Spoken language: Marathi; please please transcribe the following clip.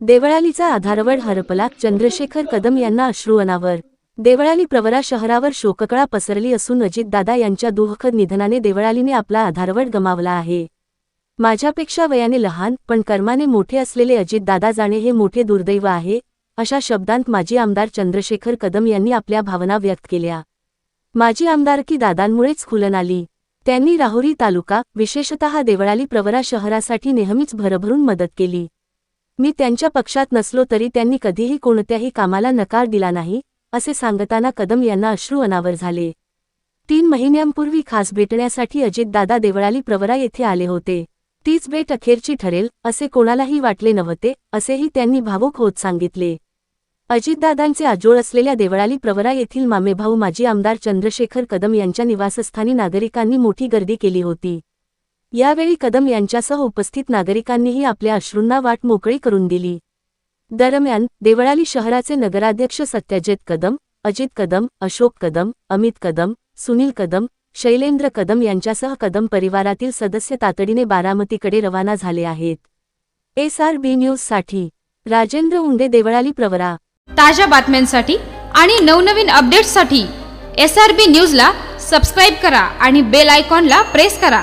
देवळालीचा आधारवड हरपला चंद्रशेखर कदम यांना अश्रू अनावर देवळाली प्रवरा शहरावर शोककळा पसरली असून अजितदादा यांच्या दुःखद निधनाने देवळालीने आपला आधारवड गमावला आहे. माझ्यापेक्षा वयाने लहान पण कर्माने मोठे असलेले अजितदादा जाणे हे मोठे दुर्दैव आहे अशा शब्दांत माजी आमदार चंद्रशेखर कदम यांनी आपल्या भावना व्यक्त केल्या. माजी आमदारकी दादांमुळेच खुलन आली. त्यांनी राहुरी तालुका विशेषतः देवळाली प्रवरा शहरासाठी नेहमीच भरभरून मदत केली. मी त्यांच्या पक्षात नसलो तरी त्यांनी कधीही कोणत्याही कामाला नकार दिला नाही असे सांगताना कदम यांना अश्रू अनावर झाले. तीन महिन्यांपूर्वी खास भेटण्यासाठी अजितदादा देवळाली प्रवरा येथे आले होते. तीच भेट अखेरची ठरेल असे कोणालाही वाटले नव्हते असेही त्यांनी भावुक होत सांगितले. अजितदादांचे आजोळ असलेल्या देवळाली प्रवरा येथील मामेभाऊ माजी आमदार चंद्रशेखर कदम यांच्या निवासस्थानी नागरिकांनी मोठी गर्दी केली होती. यावेळी कदम यांच्यासह उपस्थित नागरिकांनीही आपल्या अश्रूंना वाट मोकळी करून दिली. दरम्यान देवळाली शहराचे नगराध्यक्ष सत्यजित कदम अजित कदम अशोक कदम अमित कदम सुनील कदम शैलेंद्र कदम यांच्यासह कदम परिवारातील सदस्य तातडीने बारामतीकडे रवाना झाले आहेत. एस आर बी न्यूजसाठी राजेंद्र उंडे देवळाली प्रवरा. ताज्या बातम्यांसाठी आणि नवनवीन अपडेट्ससाठी एस आर बी न्यूजला सबस्क्राईब करा आणि बेल आयकॉनला प्रेस करा.